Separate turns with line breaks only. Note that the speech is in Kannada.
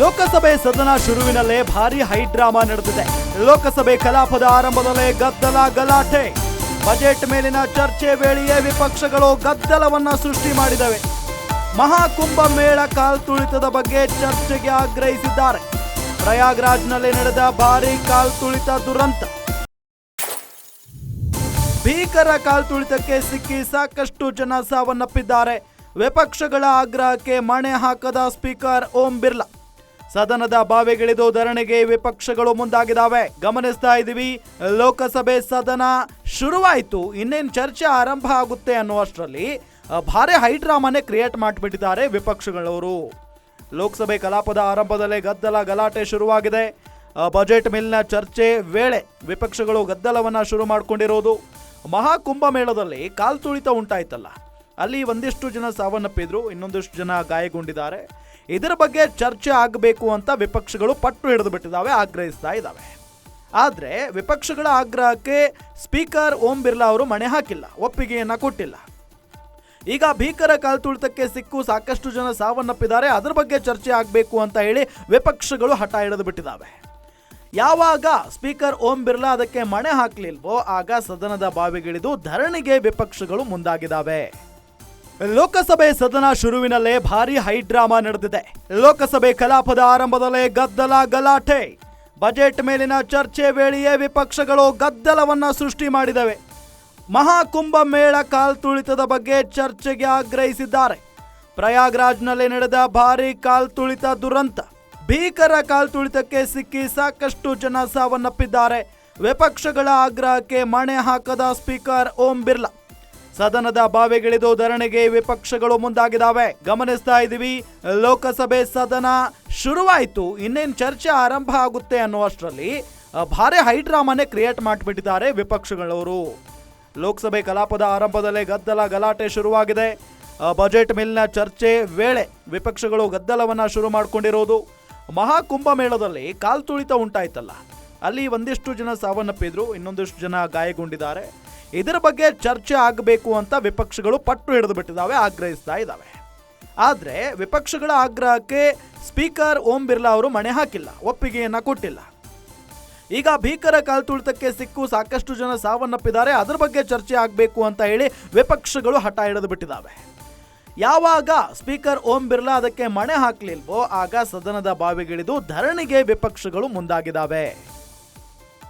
ಲೋಕಸಭೆ ಸದನ ಶುರುವಿನಲ್ಲೇ ಭಾರಿ ಹೈಡ್ರಾಮಾ ನಡೆದಿದೆ. ಲೋಕಸಭೆ ಕಲಾಪದ ಆರಂಭದಲ್ಲೇ ಗದ್ದಲ ಗಲಾಟೆ. ಬಜೆಟ್ ಮೇಲಿನ ಚರ್ಚೆ ವೇಳೆಯೇ ವಿಪಕ್ಷಗಳು ಗದ್ದಲವನ್ನ ಸೃಷ್ಟಿ ಮಾಡಿದವೆ. ಮಹಾಕುಂಭ ಮೇಳ ಕಾಲ್ತುಳಿತದ ಬಗ್ಗೆ ಚರ್ಚೆಗೆ ಆಗ್ರಹಿಸಿದ್ದಾರೆ. ಪ್ರಯಾಗ್ರಾಜ್ನಲ್ಲಿ ನಡೆದ ಭಾರಿ ಕಾಲ್ತುಳಿತ ದುರಂತ. ಭೀಕರ ಕಾಲ್ತುಳಿತಕ್ಕೆ ಸಿಕ್ಕಿ ಸಾಕಷ್ಟು ಜನ ಸಾವನ್ನಪ್ಪಿದ್ದಾರೆ. ವಿಪಕ್ಷಗಳ ಆಗ್ರಹಕ್ಕೆ ಮಣೆ ಹಾಕದ ಸ್ಪೀಕರ್ ಓಂ ಬಿರ್ಲಾ. ಸದನದ ಬಾವಿಗಿಳಿದು ಧರಣಿಗೆ ವಿಪಕ್ಷಗಳು ಮುಂದಾಗಿದ್ದಾವೆ. ಗಮನಿಸ್ತಾ ಇದ್ದೀವಿ, ಲೋಕಸಭೆ ಸದನ ಶುರುವಾಯಿತು. ಇನ್ನೇನು ಚರ್ಚೆ ಆರಂಭ ಆಗುತ್ತೆ ಅನ್ನುವಷ್ಟರಲ್ಲಿ ಭಾರಿ ಹೈಡ್ರಾಮಾನೇ ಕ್ರಿಯೇಟ್ ಮಾಡಿಬಿಟ್ಟಿದ್ದಾರೆ ವಿಪಕ್ಷಗಳವರು. ಲೋಕಸಭೆ ಕಲಾಪದ ಆರಂಭದಲ್ಲೇ ಗದ್ದಲ ಗಲಾಟೆ ಶುರುವಾಗಿದೆ. ಬಜೆಟ್ ಮೇಲಿನ ಚರ್ಚೆ ವೇಳೆ ವಿಪಕ್ಷಗಳು ಗದ್ದಲವನ್ನ ಶುರು ಮಾಡಿಕೊಂಡಿರೋದು. ಮಹಾಕುಂಭ ಮೇಳದಲ್ಲಿ ಕಾಲ್ತುಳಿತ ಉಂಟಾಯ್ತಲ್ಲ. ಅಲ್ಲಿ ಒಂದಿಷ್ಟು ಜನ ಸಾವನ್ನಪ್ಪಿದ್ರು, ಇನ್ನೊಂದಿಷ್ಟು ಜನ ಗಾಯಗೊಂಡಿದ್ದಾರೆ. ಇದರ ಬಗ್ಗೆ ಚರ್ಚೆ ಆಗಬೇಕು ಅಂತ ವಿಪಕ್ಷಗಳು ಪಟ್ಟು ಹಿಡಿದು ಬಿಟ್ಟಿದ್ದಾವೆ ಆಗ್ರಹಿಸ್ತಾ ಇದ್ದಾವೆ. ಆದರೆ ವಿಪಕ್ಷಗಳ ಆಗ್ರಹಕ್ಕೆ ಸ್ಪೀಕರ್ ಓಂ ಬಿರ್ಲಾ ಅವರು ಮಣೆ ಹಾಕಿಲ್ಲ, ಒಪ್ಪಿಗೆಯನ್ನು ಕೊಟ್ಟಿಲ್ಲ. ಈಗ ಭೀಕರ ಕಾಲ್ತುಳಿತಕ್ಕೆ ಸಿಕ್ಕು ಸಾಕಷ್ಟು ಜನ ಸಾವನ್ನಪ್ಪಿದ್ದಾರೆ, ಅದರ ಬಗ್ಗೆ ಚರ್ಚೆ ಆಗಬೇಕು ಅಂತ ಹೇಳಿ ವಿಪಕ್ಷಗಳು ಹಠ ಹಿಡಿದು ಬಿಟ್ಟಿದ್ದಾವೆ ಯಾವಾಗ ಸ್ಪೀಕರ್ ಓಂ ಬಿರ್ಲಾ ಅದಕ್ಕೆ ಮಣೆ ಹಾಕಲಿಲ್ವೋ, ಆಗ ಸದನದ ಬಾವಿಗಿಳಿದು ಧರಣಿಗೆ ವಿಪಕ್ಷಗಳು ಮುಂದಾಗಿದ್ದಾವೆ. ಲೋಕಸಭೆ ಸದನ ಶುರುವಿನಲ್ಲೇ ಭಾರಿ ಹೈಡ್ರಾಮಾ ನಡೆದಿದೆ. ಲೋಕಸಭೆ ಕಲಾಪದ ಆರಂಭದಲ್ಲೇ ಗದ್ದಲ ಗಲಾಟೆ. ಬಜೆಟ್ ಮೇಲಿನ ಚರ್ಚೆ ವೇಳೆಯೇ ವಿಪಕ್ಷಗಳು ಗದ್ದಲವನ್ನ ಸೃಷ್ಟಿ ಮಾಡಿದವೆ. ಮಹಾಕುಂಭ ಮೇಳ ಕಾಲ್ತುಳಿತದ ಬಗ್ಗೆ ಚರ್ಚೆಗೆ ಆಗ್ರಹಿಸಿದ್ದಾರೆ. ಪ್ರಯಾಗ್ರಾಜ್ನಲ್ಲಿ ನಡೆದ ಭಾರಿ ಕಾಲ್ತುಳಿತ ದುರಂತ. ಭೀಕರ ಕಾಲ್ತುಳಿತಕ್ಕೆ ಸಿಕ್ಕಿ ಸಾಕಷ್ಟು ಜನ ಸಾವನ್ನಪ್ಪಿದ್ದಾರೆ. ವಿಪಕ್ಷಗಳ ಆಗ್ರಹಕ್ಕೆ ಮಣೆ ಹಾಕದ ಸ್ಪೀಕರ್ ಓಂ ಬಿರ್ಲಾ. ಸದನದ ಬಾವಿಗಿಳಿದು ಧರಣಿಗೆ ವಿಪಕ್ಷಗಳು ಮುಂದಾಗಿದ್ದಾವೆ. ಗಮನಿಸ್ತಾ ಇದ್ದೀವಿ, ಲೋಕಸಭೆ ಸದನ ಶುರುವಾಯಿತು, ಇನ್ನೇನು ಚರ್ಚೆ ಆರಂಭ ಆಗುತ್ತೆ ಅನ್ನುವಷ್ಟರಲ್ಲಿ ಭಾರಿ ಹೈಡ್ರಾಮಾನೇ ಕ್ರಿಯೇಟ್ ಮಾಡಿಬಿಟ್ಟಿದ್ದಾರೆ ವಿಪಕ್ಷಗಳವರು. ಲೋಕಸಭೆ ಕಲಾಪದ ಆರಂಭದಲ್ಲೇ ಗದ್ದಲ ಗಲಾಟೆ ಶುರುವಾಗಿದೆ. ಬಜೆಟ್ ಮೇಲಿನ ಚರ್ಚೆ ವೇಳೆ ವಿಪಕ್ಷಗಳು ಗದ್ದಲವನ್ನ ಶುರು ಮಾಡಿಕೊಂಡಿರೋದು. ಮಹಾಕುಂಭ ಮೇಳದಲ್ಲಿ ಕಾಲ್ತುಳಿತ ಉಂಟಾಯ್ತಲ್ಲ, ಅಲ್ಲಿ ಒಂದಿಷ್ಟು ಜನ ಸಾವನ್ನಪ್ಪಿದ್ರು, ಇನ್ನೊಂದಿಷ್ಟು ಜನ ಗಾಯಗೊಂಡಿದ್ದಾರೆ. ಇದರ ಬಗ್ಗೆ ಚರ್ಚೆ ಆಗಬೇಕು ಅಂತ ವಿಪಕ್ಷಗಳು ಪಟ್ಟು ಹಿಡಿದು ಬಿಟ್ಟಿದ್ದಾವೆ ಆಗ್ರಹಿಸ್ತಾ ಇದ್ದಾವೆ. ಆದರೆ ವಿಪಕ್ಷಗಳ ಆಗ್ರಹಕ್ಕೆ ಸ್ಪೀಕರ್ ಓಂ ಬಿರ್ಲಾ ಅವರು ಮಣೆ ಹಾಕಿಲ್ಲ, ಒಪ್ಪಿಗೆಯನ್ನು ಕೊಟ್ಟಿಲ್ಲ. ಈಗ ಭೀಕರ ಕಾಲ್ತುಳಿತಕ್ಕೆ ಸಿಕ್ಕು ಸಾಕಷ್ಟು ಜನ ಸಾವನ್ನಪ್ಪಿದ್ದಾರೆ, ಅದರ ಬಗ್ಗೆ ಚರ್ಚೆ ಆಗಬೇಕು ಅಂತ ಹೇಳಿ ವಿಪಕ್ಷಗಳು ಹಠ ಹಿಡಿದು ಬಿಟ್ಟಿದ್ದಾವೆ ಯಾವಾಗ ಸ್ಪೀಕರ್ ಓಂ ಬಿರ್ಲಾ ಅದಕ್ಕೆ ಮಣೆ ಹಾಕಲಿಲ್ವೋ, ಆಗ ಸದನದ ಬಾವಿಗಿಳಿದು ಧರಣಿಗೆ ವಿಪಕ್ಷಗಳು ಮುಂದಾಗಿದ್ದಾವೆ.